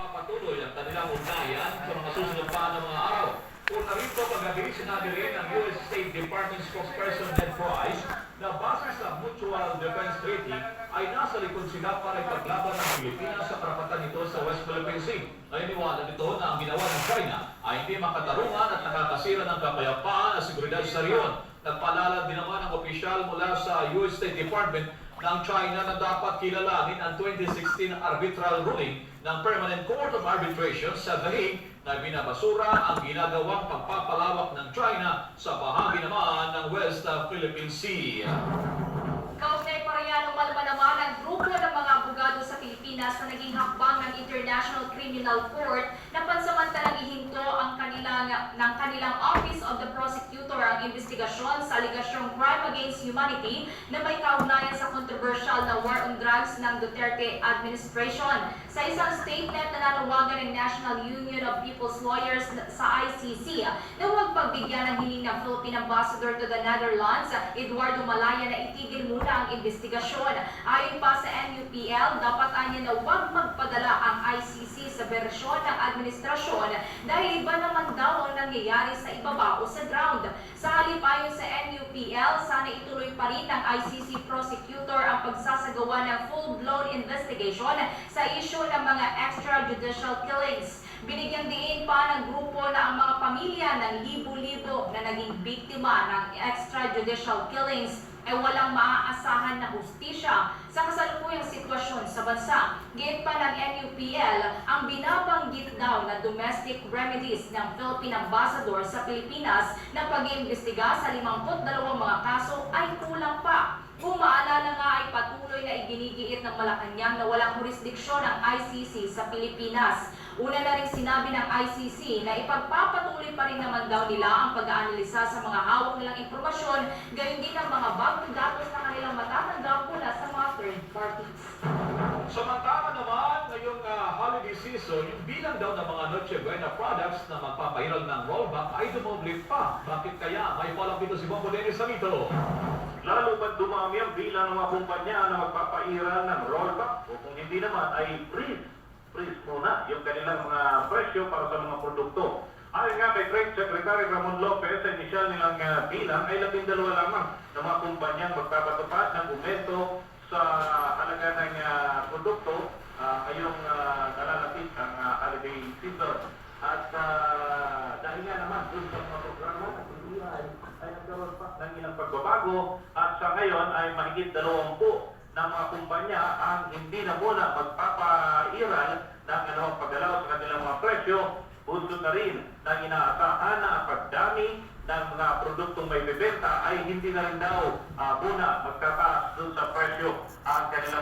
Patuloy ang kanilang ugnayan sa mga susunod pa ng mga araw. Una rito kagabi, sinabi rin ng US State Department spokesperson Ned Price na base sa Mutual Defense Treaty ay nasa likod sila para ipaglaban ng Pilipinas sa karapatan nito sa West Philippine Sea. Naniniwala nito na ang ginawa ng China ay hindi makatarungan at nakakasira ng kapayapaan at seguridad sa riyon. Nagpaalala din naman ang opisyal mula sa US State Department ng China na dapat kilalanin ang 2016 arbitral ruling ng Permanent Court of Arbitration sa The Hague na binabasura ang ginagawang pagpapalawak ng China sa bahagi naman ng West Philippine Sea. Kaugnay pa riyan, umalma naman ang grupo ng mga abogado sa Pilipinas na naging hakbang ng International Criminal Court na pansamantalang ihinto ang kanilang, ng kanilang Office of the Prosecutor ang investigasyon sa aligasyong crime against humanity na may kaugnayan sa controversial na war on drugs ng Duterte administration. Sa isang statement, nananawagan ng National Union of People's Lawyers sa ICC na huwag pagbigyan ng hiling ng Philippine Ambassador to the Netherlands, Eduardo Malaya na itigil muna ang investigasyon. Ayon pa sa NUPL, dapat anya na huwag magpadala ang ICC sa bersyon ng administrasyon dahil iba nangyayari sa ibaba o sa ground. Sa halip ayon sa NUPL, sana ituloy pa rin ng ICC prosecutor ang pagsasagawa ng full-blown investigation sa issue ng mga extrajudicial killings. Binigyang diin pa ng grupo na ang mga pamilya ng libo-libo na naging biktima ng extrajudicial killings ay walang maaasahan na hustisya sa kasalukuyang sitwasyon sa bansa. Gate pa ng NUPL ang binabanggit daw na domestic remedies ng Philippine Ambassador sa Pilipinas na pag-iimbestiga sa 52 mga kaso ay kulang pa. Kung maalala nga ay patuloy na iginigiit ng Malacanang na walang jurisdiksyon ng ICC sa Pilipinas. Una na rin sinabi ng ICC na ipagpapatuloy pa rin naman daw nila ang pag-aanalisa sa mga hawak nilang impormasyon, gayon din ang mga bagong datos na kanilang matatanggap mula sa mga third parties. Samantala naman, ngayong ah, holiday season, yung bilang daw ng mga Noche Buena products na magpapahiral ng rollback ay dumoble pa. Bakit kaya? May palang dito si Bombo Dennis Samito. Lalo ba't dumami ang bilang ng mga kumpanya na magpapairal ng rollback o kung hindi naman ay freeze. Freeze muna yung kanilang mga presyo para sa mga produkto. Ayon nga kay Trade Secretary Ramon Lopez, sa inisyal nilang uh, bilang ay labing dalawa lamang ng mga kumpanyang magpapatupad ng aumento sa halaga ng uh, produkto uh, ngayong uh, nalalapit ang uh, holiday season. At uh, dahil nga naman dun sa mga programa at hindi ay, nagkaroon pa ng ilang pagbabago at sa ngayon ay mahigit dalawampu ng mga kumpanya ang hindi na muna magpapairal ng ano, paggalaw sa kanilang mga presyo Puso na rin ng inaasahan na pagdami ng mga produktong may bebenta ay hindi na rin daw uh, muna magtataas dun sa presyo ang kanilang